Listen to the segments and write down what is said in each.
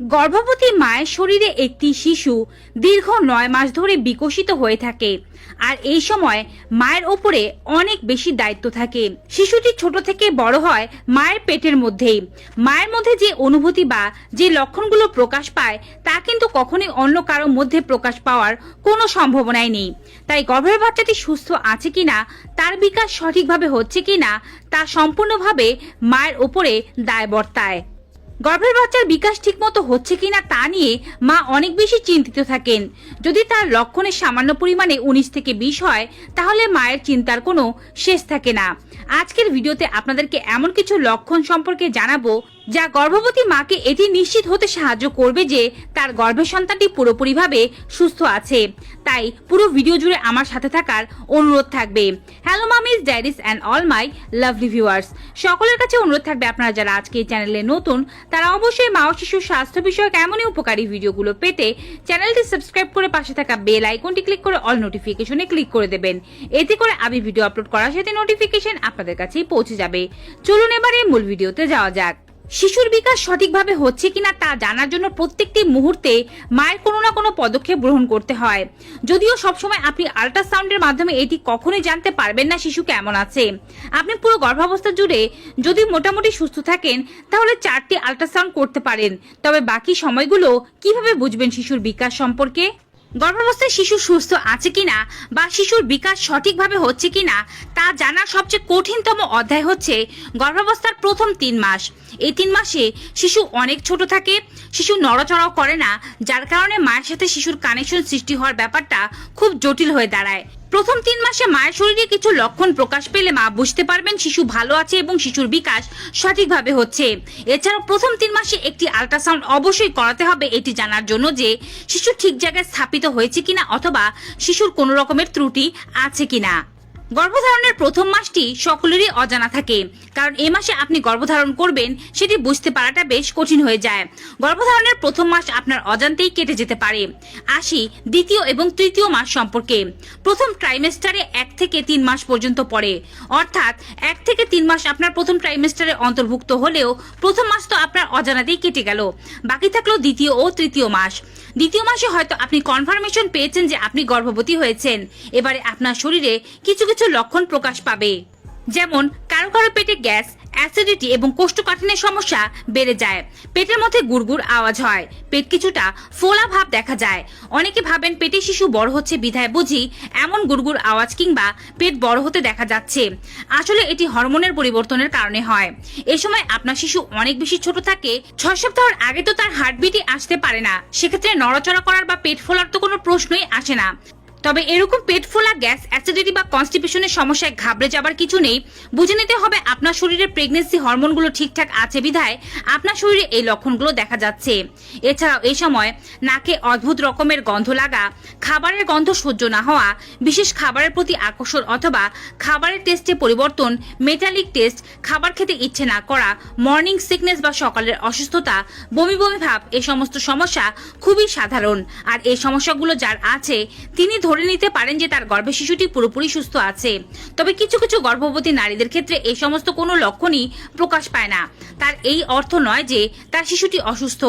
গর্ভবতী মায়ের শরীরে একটি শিশু দীর্ঘ নয় মাস ধরে বিকশিত হয়ে থাকে। আর এই সময় মায়ের ওপরে অনেক বেশি দায়িত্ব থাকে। শিশুটি ছোট থেকে বড় হয় মায়ের পেটের মধ্যেই। মায়ের মধ্যে যে অনুভূতি বা যে লক্ষণগুলো প্রকাশ পায়, তা কিন্তু কখনোই অন্য কারোর মধ্যে প্রকাশ পাওয়ার কোনো সম্ভাবনাই নেই। তাই গর্ভের বাচ্চাটি সুস্থ আছে কিনা, তার বিকাশ সঠিকভাবে হচ্ছে কিনা, তা সম্পূর্ণভাবে মায়ের ওপরে দায় বর্তায় গর্ভের বাচ্চার বিকাশ ঠিকমতো হচ্ছে কিনা তা নিয়ে মা অনেক বেশি চিন্তিত থাকেন। যদি তার লক্ষণের সামান্য পরিমাণে উনিশ থেকে বিশ হয়, তাহলে মায়ের চিন্তার কোনো শেষ থাকে না। আজকের ভিডিওতে আপনাদেরকে এমন কিছু লক্ষণ সম্পর্কে জানাব যা গর্ভবতী মাকে এটি নিশ্চিত হতে সাহায্য করবে যে তার গর্ভের সন্তানটি পুরোপুরিভাবে সুস্থ আছে। তাই পুরো ভিডিও জুড়ে আমার সাথে থাকার অনুরোধ থাকবে। Hello mommy's diaries and all my lovely viewers সকলের কাছে অনুরোধ থাকবে আপনারা যারা আজকে এই চ্যানেলে নতুন, তারা অবশ্যই মা ও শিশুর স্বাস্থ্য বিষয়ক এমনই উপকারী ভিডিওগুলো পেতে চ্যানেলটি সাবস্ক্রাইব করে পাশে থাকা বেল আইকনটি ক্লিক করে অল নোটিফিকেশনে ক্লিক করে দেবেন। এতে করে আমি ভিডিও আপলোড করার সাথে নোটিফিকেশন আপনাদের কাছেই পৌঁছে যাবে। চলুন এবারে মূল ভিডিওতে যাওয়া যাক। শিশুর বিকাশ সঠিকভাবে হচ্ছে কিনা তা জানার জন্য প্রত্যেকটি মুহূর্তে মায়ের কোনো না কোনো পদক্ষেপ গ্রহণ করতে হয়। যদিও সবসময় আপনি আল্ট্রাসাউন্ডের মাধ্যমে এটি কখনোই জানতে পারবেন না শিশু কেমন আছে। আপনি পুরো গর্ভাবস্থা জুড়ে যদি মোটামুটি সুস্থ থাকেন, তাহলে চারটি আল্ট্রাসাউন্ড করতে পারেন। তবে বাকি সময়গুলো কীভাবে বুঝবেন শিশুর বিকাশ সম্পর্কে? গর্ভাবস্থায় শিশু সুস্থ আছে কিনা বা শিশুর বিকাশ সঠিকভাবে হচ্ছে কিনা তা জানার সবচেয়ে কঠিনতম অধ্যায় হচ্ছে গর্ভাবস্থার প্রথম তিন মাস। এই তিন মাসে শিশু অনেক ছোট থাকে, শিশু নড়াচড়াও করে না, যার কারণে মায়ের সাথে শিশুর কানেকশন সৃষ্টি হওয়ার ব্যাপারটা খুব জটিল হয়ে দাঁড়ায়। প্রথম তিন মাসে মায়ের শরীরে কিছু লক্ষণ প্রকাশ পেলে মা বুঝতে পারবেন শিশু ভালো আছে এবং শিশুর বিকাশ সঠিকভাবে হচ্ছে। এছাড়াও প্রথম তিন মাসে একটি আল্ট্রাসাউন্ড অবশ্যই করাতে হবে এটি জানার জন্য যে, শিশু ঠিক জায়গায় স্থাপিত হয়েছে কিনা অথবা শিশুর কোনো রকমের ত্রুটি আছে কিনা। গর্ভধারণের প্রথম মাসটি সকলেরই অজানা থাকে। কারণ এ মাসে আপনি গর্ভধারণ করবেন, সেটি বুঝতে পারাটা বেশ কঠিন হয়ে যায়। গর্ভধারণের প্রথম মাস আপনার অজান্তেই কেটে যেতে পারে। আসি দ্বিতীয় এবং তৃতীয় মাস সম্পর্কে। প্রথম ট্রাইমেস্টারে এক থেকে তিন মাস পর্যন্ত পড়ে। অর্থাৎ এক থেকে তিন মাস আপনার প্রথম ট্রাইমেস্টারে অন্তর্ভুক্ত হলেও প্রথম মাস তো আপনার অজানাতেই কেটে গেল। বাকি থাকল দ্বিতীয় ও তৃতীয় মাস। দ্বিতীয় মাসে হয়তো আপনি কনফার্মেশন পেয়েছেন যে আপনি গর্ভবতী হয়েছেন। এবারে আপনার শরীরে কিছু কিছু লক্ষণ প্রকাশ পাবে। যেমন, কারও কারও পেটে গ্যাস, অ্যাসিডিটি এবং কোষ্ঠকাঠিন্যের সমস্যা বেড়ে যায়। পেটের মধ্যে গুড়গুড় আওয়াজ হয়। পেট কিছুটা ফোলা ভাব দেখা যায়। অনেকে ভাবেন পেটে শিশু বড় হচ্ছে বিধায় বুঝি এমন গুড়গুড় আওয়াজ কিংবা পেট বড় হতে দেখা যাচ্ছে। আসলে এটি হরমোনের পরিবর্তনের কারণে হয়। এ সময় আপনার শিশু অনেক বেশি ছোট থাকে। ছয় সপ্তাহের আগে তো তার হার্টবিটই আসতে পারে না। সেক্ষেত্রে নড়াচড়া করার বা পেট ফোলার তো কোনো প্রশ্নই আসে না। তবে এরকম পেট ফোলা গ্যাস অ্যাসিডিটি বা কনস্টিপেশনের সমস্যায় ঘাবড়ে যাবার কিছু নেই। বুঝে নিতে হবে আপনার শরীরে প্রেগনেন্সি হরমোনগুলো ঠিকঠাক আছে বিধায় আপনার শরীরে এই লক্ষণগুলো দেখা যাচ্ছে। এছাড়াও এই সময় নাকে অদ্ভুত রকমের গন্ধ লাগা, খাবারের গন্ধ সহ্য না হওয়া, বিশেষ খাবারের প্রতি আকর্ষণ অথবা খাবারের টেস্টে পরিবর্তন মেটালিক টেস্ট খাবার খেতে ইচ্ছে না করা মর্নিং সিকনেস বা সকালের অসুস্থতা, বমি বমি ভাব এই সমস্ত সমস্যা খুবই সাধারণ। আর এই সমস্যাগুলো যার আছে, তিনি ধরে নিতে পারেন যে তার গর্ভে শিশুটি পুরোপুরি সুস্থ আছে। তবে কিছু কিছু গর্ভবতী নারীদের ক্ষেত্রে এই সমস্ত কোনো লক্ষণই প্রকাশ পায় না। তার এই অর্থ নয় যে তার শিশুটি অসুস্থ।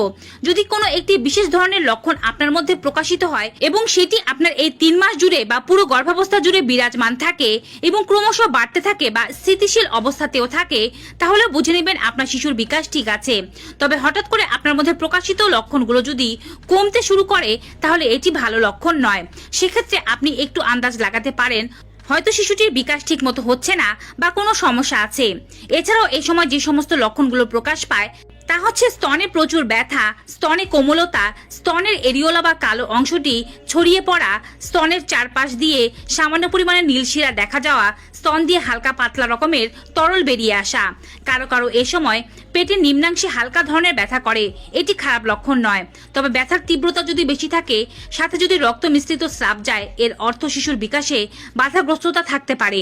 যদি কোনো একটি বিশেষ ধরনের লক্ষণ আপনার মধ্যে প্রকাশিত হয় এবং সেটি আপনার এই তিন মাস জুড়ে বা পুরো গর্ভাবস্থা জুড়ে বিরাজমান থাকে এবং ক্রমশ বাড়তে থাকে বা স্থিতিশীল অবস্থাতেও থাকে, তাহলে বুঝে নেবেন আপনার শিশুর বিকাশ ঠিক আছে। তবে হঠাৎ করে আপনার মধ্যে প্রকাশিত লক্ষণগুলো যদি কমতে শুরু করে, তাহলে এটি ভালো লক্ষণ নয়। সেক্ষেত্রে আপনি একটু আন্দাজ লাগাতে পারেন, হয়তো শিশুটির বিকাশ ঠিক মতো হচ্ছে না বা কোনো সমস্যা আছে। এছাড়াও এই সময় যে সমস্ত লক্ষণগুলো প্রকাশ পায় তা হচ্ছে স্তনে প্রচুর ব্যথা, স্তনে কোমলতা, স্তনের এরিওলা বা কালো অংশটি ছড়িয়ে পড়া, স্তনের চারপাশ দিয়ে সামান্য পরিমাণে নীলশিরা দেখা যাওয়া, স্তন দিয়ে হালকা পাতলা রকমের তরল বেরিয়ে আসা। কারও কারও এ সময় পেটের নিম্নাংশে হালকা ধরনের ব্যথা করে, এটি খারাপ লক্ষণ নয়। তবে ব্যথার তীব্রতা যদি বেশি থাকে, সাথে যদি রক্ত মিশ্রিত স্রাব যায়, এর অর্থ শিশুর বিকাশে বাধাগ্রস্ততা থাকতে পারে।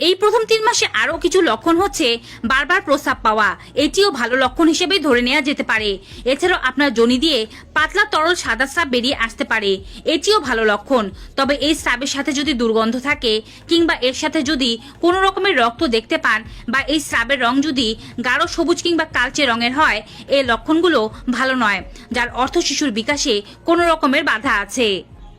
এই প্রথম তিন মাসে আরও কিছু লক্ষণ হচ্ছে বারবার প্রস্রাব পাওয়া। এটিও ভালো লক্ষণ হিসেবে ধরে নেওয়া যেতে পারে। এছাড়াও আপনার জনি দিয়ে পাতলা তরল সাদা স্রাব বেরিয়ে আসতে পারে। এটিও ভালো লক্ষণ। তবে এই স্রাবের সাথে যদি দুর্গন্ধ থাকে কিংবা এর সাথে যদি কোনো রকমের রক্ত দেখতে পান বা এই স্রাবের রং যদি গাঢ় সবুজ কিংবা কালচে রঙের হয় এই লক্ষণগুলো ভালো নয়, যার অর্থ শিশুর বিকাশে কোনো রকমের বাধা আছে।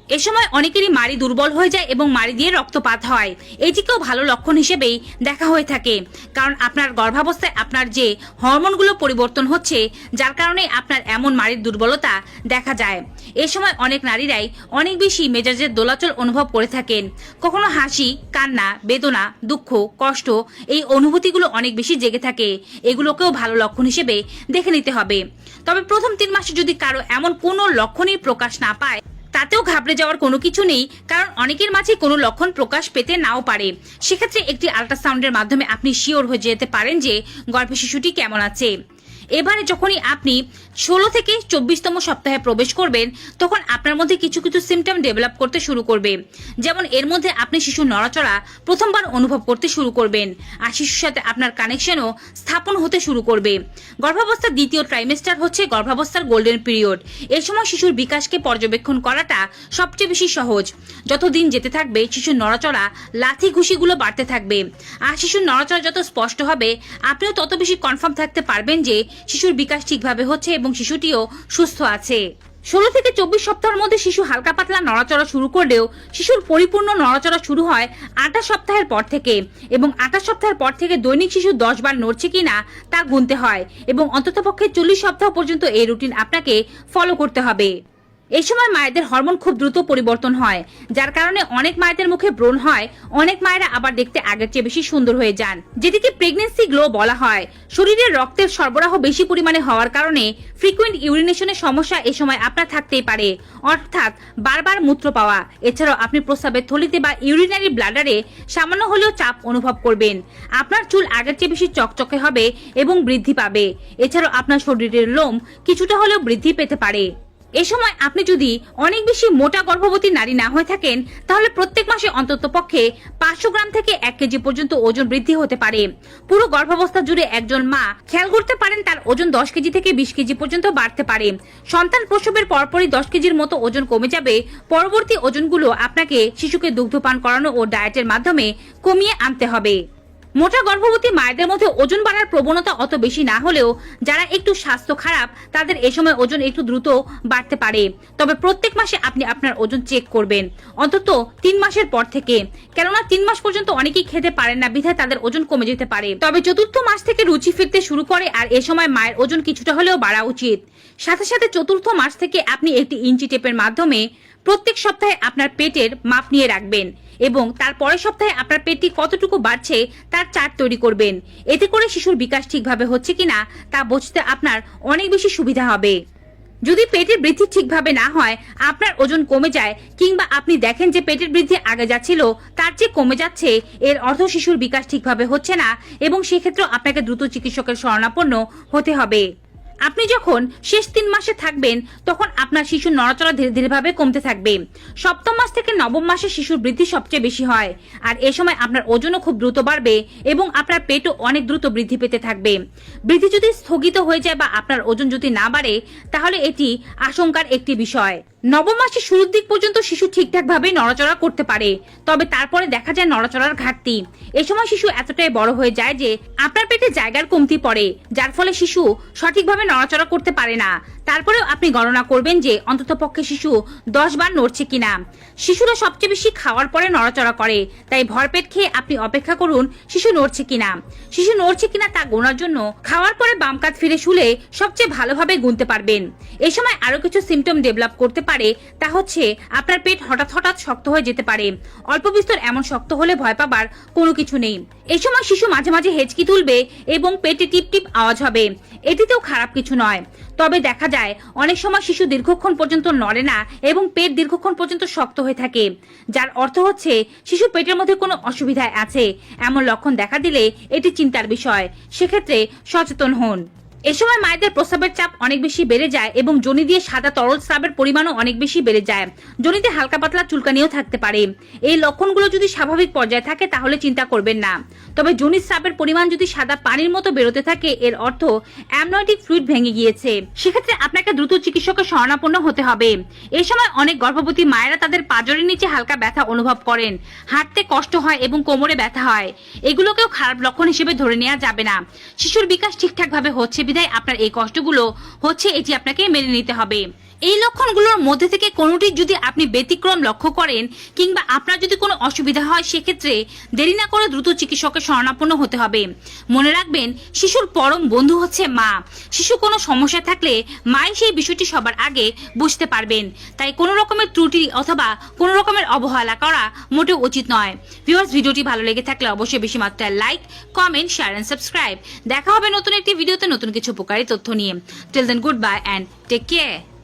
এ সময় অনেকেরই মারি দুর্বল হয়ে যায় এবং মারি দিয়ে রক্তপাত হয়। এটিকেও ভালো লক্ষণ হিসেবেই দেখা হয়ে থাকে। কারণ আপনার গর্ভাবস্থায় আপনার যে হরমোনগুলো পরিবর্তন হচ্ছে, যার কারণে আপনার এমন মারির দুর্বলতা দেখা যায়। এ সময় অনেক নারীরাই অনেক বেশি মেজাজের দোলাচল অনুভব করে থাকেন। কখনো হাসি, কান্না, বেদনা, দুঃখ, কষ্ট এই অনুভূতিগুলো অনেক বেশি জেগে থাকে। এগুলোকেও ভালো লক্ষণ হিসেবে দেখে নিতে হবে। তবে প্রথম তিন মাসে যদি কারও এমন কোনো লক্ষণই প্রকাশ না পায় তাতেও ঘাবড়ে যাওয়ার কোনো কিছু নেই, কারণ অনেকের মাঝে কোনো লক্ষণ প্রকাশ পেতে নাও পারে। সেক্ষেত্রে একটি আল্ট্রাসাউন্ডের মাধ্যমে আপনি শিওর হয়ে যেতে পারেন যে গর্ভে শিশুটি কেমন আছে। এবারে যখনই আপনি ষোলো থেকে চব্বিশতম সপ্তাহে প্রবেশ করবেন, তখন আপনার মধ্যে কিছু কিছু সিমটম ডেভেলপ করতে শুরু করবে। যেমন এর মধ্যে আপনি শিশুর নড়াচড়া প্রথমবার অনুভব করতে শুরু করবেন, আর শিশুর সাথে আপনার কানেকশনও স্থাপন হতে শুরু করবে। গর্ভাবস্থার দ্বিতীয় ট্রাইমেস্টার হচ্ছে গর্ভাবস্থার গোল্ডেন পিরিয়ড এই সময় শিশুর বিকাশকে পর্যবেক্ষণ করাটা সবচেয়ে বেশি সহজ। যত দিন যেতে থাকবে, শিশুর নড়াচড়া লাথি ঘুষিগুলো বাড়তে থাকবে। আর শিশুর নড়াচড়া যত স্পষ্ট হবে, আপনিও তত বেশি কনফার্ম থাকতে পারবেন যে শিশুর বিকাশ ঠিকভাবে হচ্ছে এবং শিশুটিও সুস্থ আছে। ষোলো থেকে চব্বিশ সপ্তাহের মধ্যে শিশু হালকা পাতলা নড়াচড়া শুরু করলেও শিশুর পরিপূর্ণ নড়াচড়া শুরু হয় আঠাশ সপ্তাহের পর থেকে এবং আঠাশ সপ্তাহের পর থেকে দৈনিক শিশু দশ বার নড়ছে কিনা তা গুনতে হয় এবং অন্ততপক্ষে চল্লিশ সপ্তাহ পর্যন্ত এই রুটিন আপনাকে ফলো করতে হবে। এই সময় মায়েদের হরমোন খুব দ্রুত পরিবর্তন হয়, যার কারণে অনেক মায়েদের মুখে ব্রণ হয়, অনেক মায়েরা আবার দেখতে আগের চেয়ে বেশি সুন্দর হয়ে যান। যেটিকে প্রেগনেন্সি গ্লো বলা হয়, শরীরে রক্তের সরবরাহ বেশি পরিমাণে হওয়ার কারণে ফ্রিকুয়েন্ট ইউরিনেশনের সমস্যা এ সময় আপনার থাকতেই পারে। অর্থাৎ বারবার মূত্র পাওয়া। এছাড়াও আপনি প্রস্রাবের থলিতে বা ইউরিনারি ব্লাডারে সামান্য হলেও চাপ অনুভব করবেন। আপনার চুল আগের চেয়ে বেশি চকচকে হবে এবং বৃদ্ধি পাবে। এছাড়াও আপনার শরীরের লোম কিছুটা হলেও বৃদ্ধি পেতে পারে। এ সময় আপনি যদি অনেক বেশি মোটা গর্ভবতী নারী না হয়ে থাকেন, তাহলে প্রত্যেক মাসে অন্তত পক্ষে পাঁচশো গ্রাম থেকে এক কেজি পর্যন্ত ওজন বৃদ্ধি হতে পারে। পুরো গর্ভাবস্থা জুড়ে একজন মা খেয়াল করতে পারেন তার ওজন দশ কেজি থেকে বিশ কেজি পর্যন্ত বাড়তে পারে। সন্তান প্রসবের পরপরই দশ কেজির মতো ওজন কমে যাবে। পরবর্তী ওজনগুলো আপনাকে শিশুকে দুগ্ধপান করানো ও ডায়েটের মাধ্যমে কমিয়ে আনতে হবে। মোটা গর্ভবতী মায়েদের মধ্যে ওজন বাড়ার প্রবণতা অত বেশি না হলেও যারা একটু স্বাস্থ্য খারাপ, তাদের এ সময় ওজন একটু দ্রুত বাড়তে পারে। তবে প্রত্যেক মাসে আপনি আপনার ওজন চেক করবেন। অন্তত তিন মাসের পর থেকে। কেননা তিন মাস পর্যন্ত অনেকেই খেতে পারেন না বিধায় তাদের ওজন কমে যেতে পারে। তবে চতুর্থ মাস থেকে রুচি ফিরতে শুরু করে আর এ সময় মায়ের ওজন কিছুটা হলেও বাড়া উচিত। সাথে সাথে চতুর্থ মাস থেকে আপনি একটি ইঞ্চি টেপের মাধ্যমে প্রত্যেক সপ্তাহে আপনার পেটের মাপ নিয়ে রাখবেন এবং তার পরের সপ্তাহে আপনার পেটটি কতটুকু বাড়ছে তার চার্ট তৈরি করবেন। এতে করে শিশুর বিকাশ ঠিকভাবে হচ্ছে কিনা তা বুঝতে আপনার অনেক বেশি সুবিধা হবে। যদি পেটের বৃদ্ধি ঠিকভাবে না হয়, আপনার ওজন কমে যায় কিংবা আপনি দেখেন যে পেটের বৃদ্ধি আগে যাচ্ছিল, তার চেয়ে কমে যাচ্ছে, এর অর্থ শিশুর বিকাশ ঠিকভাবে হচ্ছে না এবং সেক্ষেত্রেও আপনাকে দ্রুত চিকিৎসকের শরণাপন্ন হতে হবে। আপনি যখন শেষ তিন মাসে থাকবেন, তখন আপনার শিশুর নড়াচড়া ধীরে ধীরে ভাবে কমতে থাকবে। সপ্তম মাস থেকে নবম মাসে শিশুর বৃদ্ধি সবচেয়ে বেশি হয়। আর এ সময় আপনার ওজনও খুব দ্রুত বাড়বে এবং আপনার পেটও অনেক দ্রুত বৃদ্ধি পেতে থাকবে। বৃদ্ধি যদি স্থগিত হয়ে যায় বা আপনার ওজন যদি না বাড়ে, তাহলে এটি আশঙ্কার একটি বিষয়। নবম মাসের শুরুর দিক পর্যন্ত শিশু ঠিকঠাকভাবে নড়াচড়া করতে পারে। তবে তারপরে দেখা যায় নড়াচড়ার ঘাটতি। এ সময় শিশু এতটাই বড় হয়ে যায় যে আপনার পেটে জায়গার কমতি পড়ে, যার ফলে শিশু সঠিকভাবে নড়াচড়া করতে পারে না। তারপরেও আপনি গণনা করবেন যে অন্তত পক্ষে শিশু দশ বার নড়ছে কিনা। শিশুরা সবচেয়ে বেশি খাওয়ার পরে নড়াচড়া করে, তাই ভরপেট খেয়ে আপনি অপেক্ষা করুন শিশু নড়ছে কিনা। শিশু নড়ছে কিনা তা গোনার জন্য খাওয়ার পরে বাম কাত ফিরে শুলে সবচেয়ে ভালোভাবে গুনতে পারবেন। এই সময় আরও কিছু সিমটম ডেভেলপ করতে পারে, তা হচ্ছে আপনার পেট হঠাৎ হঠাৎ শক্ত হয়ে যেতে পারে। অল্প বিস্তর এমন শক্ত হলে ভয় পাবার কোনো কিছু নেই। এই সময় শিশু মাঝে মাঝে হেঁচকি তুলবে এবং পেটে টিপ টিপ আওয়াজ হবে। এটিতেও খারাপ কিছু নয়। তবে দেখা যায় অনেক সময় শিশু দীর্ঘক্ষণ পর্যন্ত নড়ে না এবং পেট দীর্ঘক্ষণ পর্যন্ত শক্ত হয়ে থাকে। যার অর্থ হচ্ছে, শিশু পেটের মধ্যে কোনো অসুবিধায় আছে। এমন লক্ষণ দেখা দিলে এটি চিন্তার বিষয়। সেক্ষেত্রে সচেতন হন। এ সময় মায়েদের প্রস্রাবের চাপ অনেক বেশি বেড়ে যায় এবং জনি দিয়ে সাদা তরল স্রাবের পরিমাণও অনেক বেশি বেড়ে যায়। জনিতে হালকা পাতলা চুলকানিও থাকতে পারে। এই লক্ষণগুলো যদি স্বাভাবিক পর্যায়ে থাকে, তাহলে চিন্তা করবেন না। তবে জনির স্রাবের পরিমাণ যদি সাদা পানির মতো বেরোতে থাকে, এর অর্থ অ্যামনয়েটিক ফ্লুইড ভেঙে গিয়েছে। সেক্ষেত্রে আপনাকে দ্রুত চিকিৎসকের শরণাপন্ন হতে হবে। এ সময় অনেক গর্ভবতী মায়েরা তাদের পাজরের নিচে হালকা ব্যথা অনুভব করেন। হাঁটতে কষ্ট হয় এবং কোমরে ব্যথা হয়। এগুলোকেও খারাপ লক্ষণ হিসেবে ধরে নেওয়া যাবে না। শিশুর বিকাশ ঠিকঠাকভাবে হচ্ছে বিধায় আপনার এই কষ্টগুলো হচ্ছে এটি আপনাকে মেনে নিতে হবে। এই লক্ষণগুলোর মধ্যে থেকে কোনোটি যদি আপনি ব্যতিক্রম লক্ষ্য করেন কিংবা আপনার যদি কোনো অসুবিধা হয়, সেক্ষেত্রে দেরি না করে দ্রুত চিকিৎসকের শরণাপন্ন হতে হবে। মনে রাখবেন, শিশুর পরম বন্ধু হচ্ছে মা। শিশু কোনো সমস্যা থাকলে মাই সেই বিষয়টি সবার আগে বুঝতে পারবেন। তাই কোনো রকমের ত্রুটি অথবা কোনো রকমের অবহেলা করা মোটেও উচিত নয়। ভিউয়ার্স, ভিডিওটি ভালো লেগে থাকলে অবশ্যই বেশি মাত্রায় like, comment, share and subscribe. দেখা হবে নতুন একটি ভিডিওতে নতুন কিছু উপকারী তথ্য নিয়ে। Till then goodbye and take care.